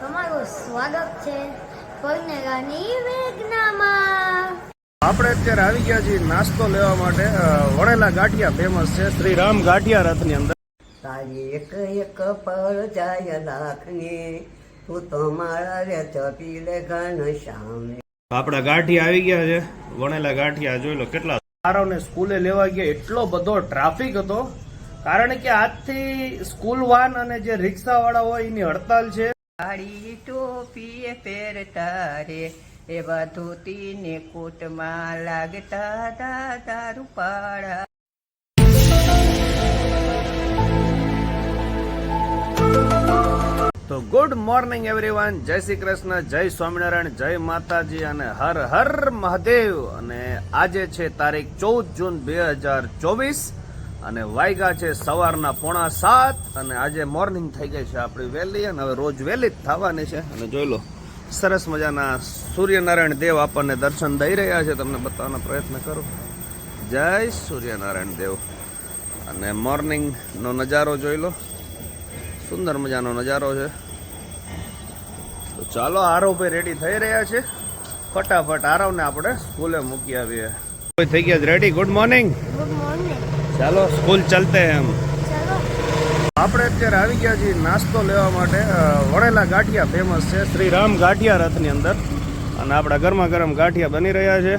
તમારું સ્વાગત છે કોઈનેગાની વેગનામાં. આપણે અત્યારે આવી ગયા છીએ નાસ્તો લેવા માટે વણેલા ગાંઠિયા ફેમસ છે શ્રી રામ ગાંઠિયા રથની અંદર. તારી એક એક પર જાય લાખની તું તો મારા રે ચપી લે ઘન શામે. આપણા ગાંઠિયા આવી ગયા છે વણેલા ગાંઠિયા જોઈ લો કેટલા સારોને સ્કૂલે લેવા ગયા એટલો બધો ટ્રાફિક હતો. કારણ કે આજથી સ્કૂલ વાન અને જે રિક્ષા વાળા હોય એની હડતાલ છે. કાળી ટોપી પહેરતા રે એવા ધોતી ને કોટમાં લાગતા દાદા રૂપાળા. તો ગુડ મોર્નિંગ એવરીવન જય શ્રી કૃષ્ણ, જય સ્વામિનારાયણ, જય માતાજી અને હર હર મહાદેવ. અને આજે છે તારીખ ચૌદ જૂન બે હજાર ચોવીસ. અને વાયગા છે સવારના પોણા સાત અને આજે મોર્નિંગ થઈ ગઈ છે આપણી વહેલી અને હવે રોજ વહેલી જ થવાની છે. અને જોઈ લો, સરસ મજાના સૂર્યનારાયણ દેવ આપણને દર્શન દઈ રહ્યા છે. તમને બતાવવાનો પ્રયત્ન કરો. જય સૂર્યનારાયણ દેવ. અને મોર્નિંગનો નજારો જોઈ લો. સુંદર મજાનો નજારો છે. તો ચાલો, આરોપે રેડી થઈ રહ્યા છે. ફટાફટ આરવને આપણે સ્કૂલે મૂકી આવીએ. થઈ ગયા ready good morning good morning ચાલો. સ્કૂલ ચલતે એમ આપણે અત્યારે આવી ગયા છીએ નાસ્તો લેવા માટે. વડેલા વણેલા ગાંઠિયા ફેમસ છે શ્રી રામ ગાંઠિયા રથની અંદર. અને આપણા ગરમા ગરમ ગાંઠિયા બની રહ્યા છે.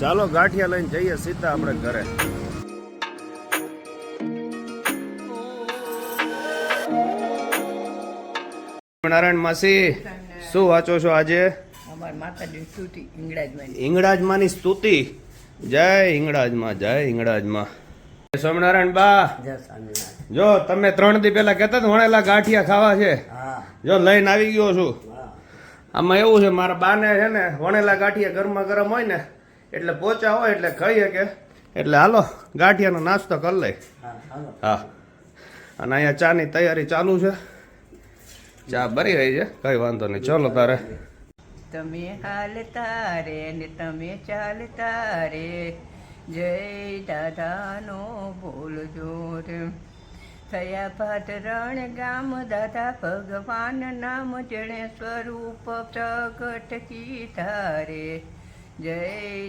ચાલો ગાંઠિયા લઈને જઈએ સીધા આપણે ઘરે. નારાયણ માસી શું વાંચો છો આજે? અમાર માતાજી સ્તુતિ જય ઈંગળાજમાં જય હિંગળાજમાં સ્વામિનારાયણ બા. જો તમે ત્રણ દી પેલા કહેતા હતા વણેલા ગાંઠિયા ખાવા છે. હા. જો લઈને આવી ગયો છું. આમાં એવું છે મારા બાને છે ને વણેલા ગાંઠિયા ગરમા ગરમ હોય ને એટલે પોચા હોય એટલે ખાઈ કે એટલે હાલો ગાંઠિયાનો નાસ્તો કરી લઈ. હા હા. અને અહીંયા ચાની તૈયારી ચાલુ છે. ચા ભરી રહી છે કઈ વાંધો નહીં. ચલો તારે. તમે હાલતા રે ને તમે ચાલતા રે. જય દાદાનો બોલજો રે થયા ભાત રણ ગામ દાદા ભગવાન નામ જણે સ્વરૂપ પ્રગટ કીધા રે જય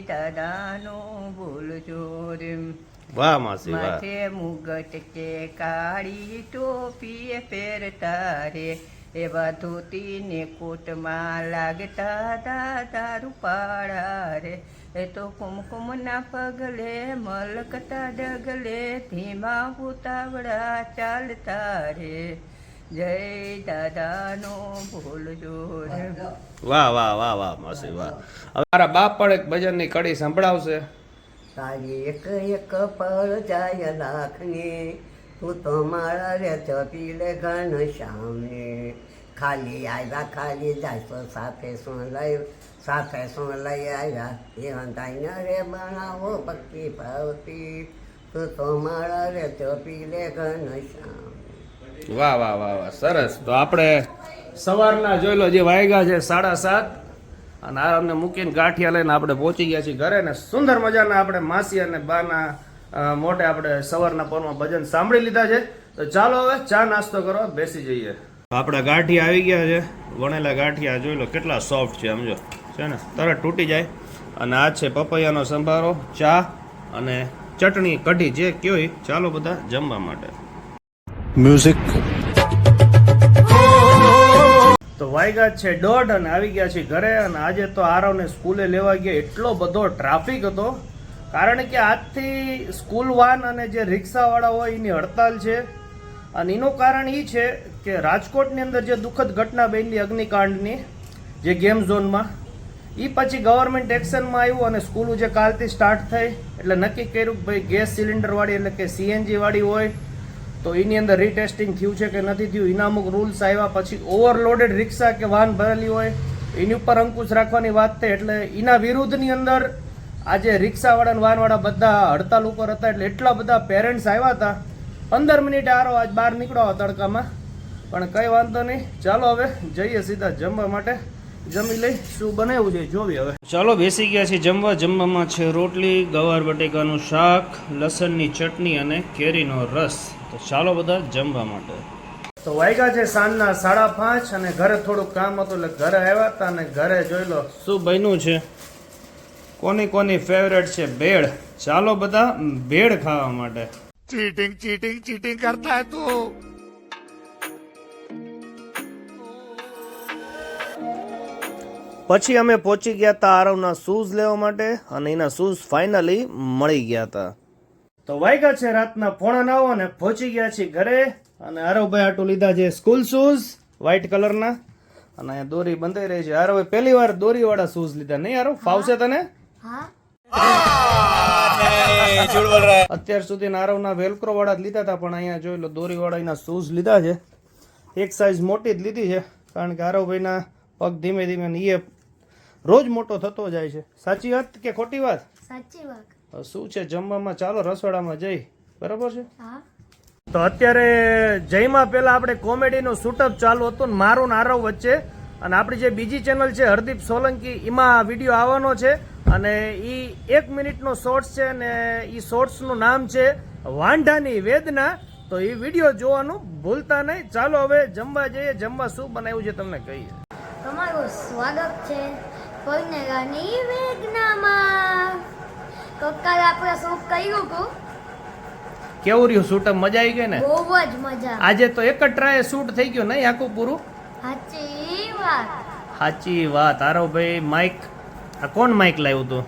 દાદાનો બોલજો રે વાહ માસી વાહ. માથે મુગટ કે કાળી ટોપી પહેરતા રે એવા ધોતી ને કોટમાં લાગતા દાદા રૂપાળા રે એ તો કુમકુમના પગલે મલકતા ડગલે ધીમા ઉતાવળા ચાલતા રે. જય દાદાનો ભૂલજો વાહ વાહ વાહ વાહ માસી વાહ. મારા બાપ પણ એક ભજનની કડી સંભળાવશે. તારી એક એક પળ જાય લાખની તું તો મારા રે ચપી લે ઘન શ્યામને ખાલી આવ્યા ખાલી જાય તો સાથે શું લઈ સાથે શું લઈ આવ્યા? એ હંતાઈને રે બનાવો ભક્તિ ભાવતી તું તો મારા રે ચપી લે ઘન શ્યામ. વાહ વાહ વાહ વાહ, સરસ. તો આપણે સવારના જોઈ લો જે વાયગા છે સાડા સાત. અને આરામને મૂકીને ગાંઠિયા લઈને આપણે પહોંચી ગયા છીએ ઘરે ને સુંદર મજાના આપણે માસી અને બાના મોટે આપણે સવારના પરમાં ભજન સાંભળી લીધા છે. તો ચાલો હવે ચા નાસ્તો કરવા બેસી જઈએ. આપણા ગાંઠિયા આવી ગયા છે. વણેલા ગાંઠિયા જોઈ લો કેટલા સોફ્ટ છે, સમજો. છે ને? તરત તૂટી જાય. અને આ છે પપૈયાનો સંભારો ચા અને ચટણી કઢી જે કયો ચાલો બધા જમવા માટે. મ્યુઝિક તો વાયગા છે દોઢ અને આવી ગયા છે ઘરે અને આજે તો આરવને સ્કૂલે લેવા ગયા. એટલો બધો ટ્રાફિક હતો. કારણ કે આજથી સ્કૂલ વાન અને જે રિક્ષાવાળા હોય એની હડતાલ છે. અને એનું કારણ એ છે કે રાજકોટની અંદર જે દુઃખદ ઘટના બની અગ્નિકાંડની જે ગેમ ઝોનમાં એ પછી ગવર્મેન્ટ એક્શનમાં આવ્યું અને સ્કૂલો જે કાલથી સ્ટાર્ટ થઈ, એટલે નક્કી કર્યું કે ભાઈ ગેસ સિલિન્ડરવાળી એટલે કે સીએનજીવાળી હોય, તો એની અંદર રીટેસ્ટિંગ થયું છે કે નથી થયું એના અમુક રૂલ્સ આવ્યા પછી ઓવરલોડેડ રિક્ષા કે વાહન ભરેલી હોય, એની ઉપર અંકુશ રાખવાની વાત થઈ, એટલે એના વિરુદ્ધની અંદર આજે રિક્ષાવાળા અને વાહનવાળા બધા હડતાલ ઉપર હતા, એટલે એટલા બધા પેરેન્ટ્સ આવ્યા હતા, પંદર મિનિટ આરો આજ બહાર નીકળો તડકામાં, પણ કંઈ વાંધો નહીં, ચાલો હવે જઈએ સીધા જમવા માટે. જમી લઈ શું બનાવ્યું છે? જોવી હવે. ચાલો બેસી ગયા છે જમવા. જમવામાં છે રોટલી ગવાર બટેકાનું શાક લસણની ચટણી અને કેરીનો રસ. તો ચાલો બધા જમવા માટે. તો વાગ્યા છે સાંજના સાડા પાંચ અને ઘરે થોડુંક કામ હતું એટલે ઘરે આવ્યા હતા અને ઘરે જોઈ લો. શું બન્યું છે? કોની કોની ફેવરેટ છે? ભેળ. ચાલો બધા ભેળ ખાવા માટે. ચીટિંગ ચીટિંગ ચીટિંગ કરતા તું. પછી અમે પહોંચી ગયા હતા આરવના શૂઝ લેવા માટે અને એના શૂઝ ફાઇનલી મળી ગયા હતા તો વાગ્યા છે રાતના પોણા નવ અને પહોંચી ગયા છીએ ઘરે અને આરવભાઈ આટું લીધા છે સ્કૂલ શૂઝ વ્હાઇટ કલરના અને અહીંયા દોરી બંધાઈ રહી છે. આરવે પહેલી વાર દોરીવાળા શૂઝ લીધા. નહીં આરવ? ફાવશે તને? હા. અત્યાર સુધી આરવના વેલક્રો વાળા જ લીધા હતા પણ અહીંયા જોઈ લો દોરી વાળા એના શૂઝ લીધા છે. એક સાઈઝ મોટી જ લીધી છે કારણ કે આરવભાઈના પગ ધીમે ધીમે એ રોજ મોટો થતો જાય છે. સાચી વાત કે ખોટી વાત? સાચી વાત. શું છે જમવામાં ચાલો રસોડામાં જઈ. બરાબર છે? હા. તો અત્યારે જયમાં પહેલા આપણે કોમેડીનું શૂટઅપ ચાલુ હતું ને મારું નારવ વચ્ચે. અને આપણી જે બીજી ચેનલ છે હરદીપ સોલંકી એમાં વીડિયો આવવાનો છે. અને એ એક મિનિટનો શોર્ટ્સ છે અને એ શોર્ટ્સનું નામ છે વાંઢાની વેદના. તો એ વીડિયો જોવાનું ભૂલતા નહીં. ચાલો હવે જમવા જઈએ. જમવા શું બનાવ્યું છે તમને કહીએ. તમારું સ્વાગત છે. કોઈનેગાની વેગનામાં તો કાલે આપણે શું કર્યું હતું કેવું રહ્યું? શૂટ મજા આવી ગઈ ને? બહુ જ મજા. આજે તો એક જ ટ્રાય શૂટ થઈ ગયું નહીં આખું પૂરું? સાચી વાત. સાચી વાત. આરવભાઈ માઇક આ કોણ માઇક લાવ્યું તું?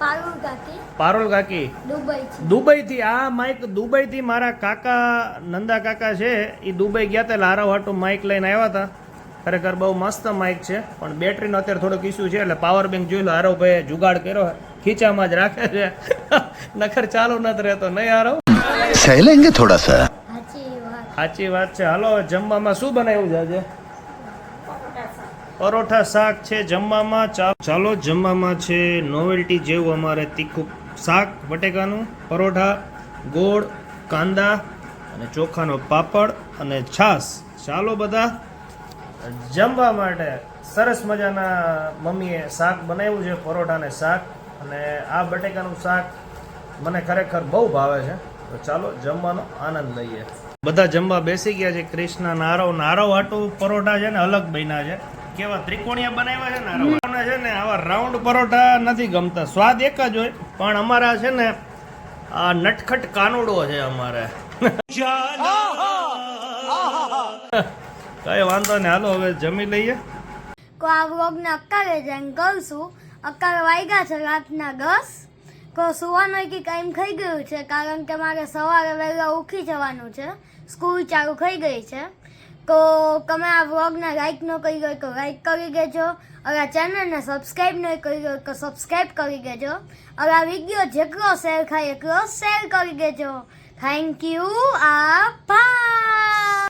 પારુલ કાકી. પારોલ કાકી? દુબઈ દુબઈ થી આ માઇક દુબઈ થી મારા કાકા નંદા કાકા છે. એ દુબઈ ગયા હતા હારા હાટું માઇક લઈને આવ્યા હતા ખરેખર બહુ મસ્ત માઇક છે પણ બેટરીનો અત્યારે થોડોક ઇસ્યુ છે એટલે પાવર બેંક જોઈ લો હારો ભાઈ જુગાડ કર્યો ખીચામાં જ રાખે છે. નખર ચાલુ નથી રહેતો નહીં હારો સહેલેંગે થોડા સા સાચી વાત છે. હાલો જમવામાં શું બનાવ્યું છે પરોઠા શાક છે જમવામાં. ચાલો જમવામાં છે નોવેલ્ટી જેવું અમારે તીખું શાક બટેકાનું પરોઠા ગોળ કાંદા અને ચોખાનો પાપડ અને છાશ. ચાલો બધા. જમવા માટે સરસ મજાના મમ્મીએ શાક બનાવ્યું છે પરોઠાને શાક. અને આ બટેકાનું શાક મને ખરેખર બહુ ભાવે છે. તો ચાલો જમવાનો આનંદ લઈએ. બધા જમવા બેસી ગયા છે. કૃષ્ણ નારવ નારવ હાટું પરોઠા છે ને અલગ બન્યા છે. કેવા ત્રિકોણીયા બનાવ્યા છે નારવ છે ને આવા રાઉન્ડ પરોઠા નથી ગમતા. સ્વાદ એક જ હોય પણ અમારા છે ને આ નટખટ કાનુડો છે અમારે. કઈ વાંધો નહીં. હાલો, હવે જમી લઈએ. કો આ વ્લોગને અક્કારે જઈને કરશું અક્કારે વાગ્યા છે રાતના દસ. તો સુવાનો કે ટાઈમ થઈ ગયું છે, કારણ કે મારે સવારે વહેલા ઉઠી જવાનું છે. સ્કૂલ ચાલુ થઈ ગઈ છે. તો તમે આ વ્લોગને લાઈક ન કરી ગયો તો લાઈક કરી દેજો. અને આ ચેનલને સબસ્ક્રાઈબ ન કરી ગયો તો સબસ્ક્રાઈબ કરી દેજો. અને આ વીડિયો જેટલો શેર થાય એટલો શેર કરી દેજો. થેન્ક યુ આભાર.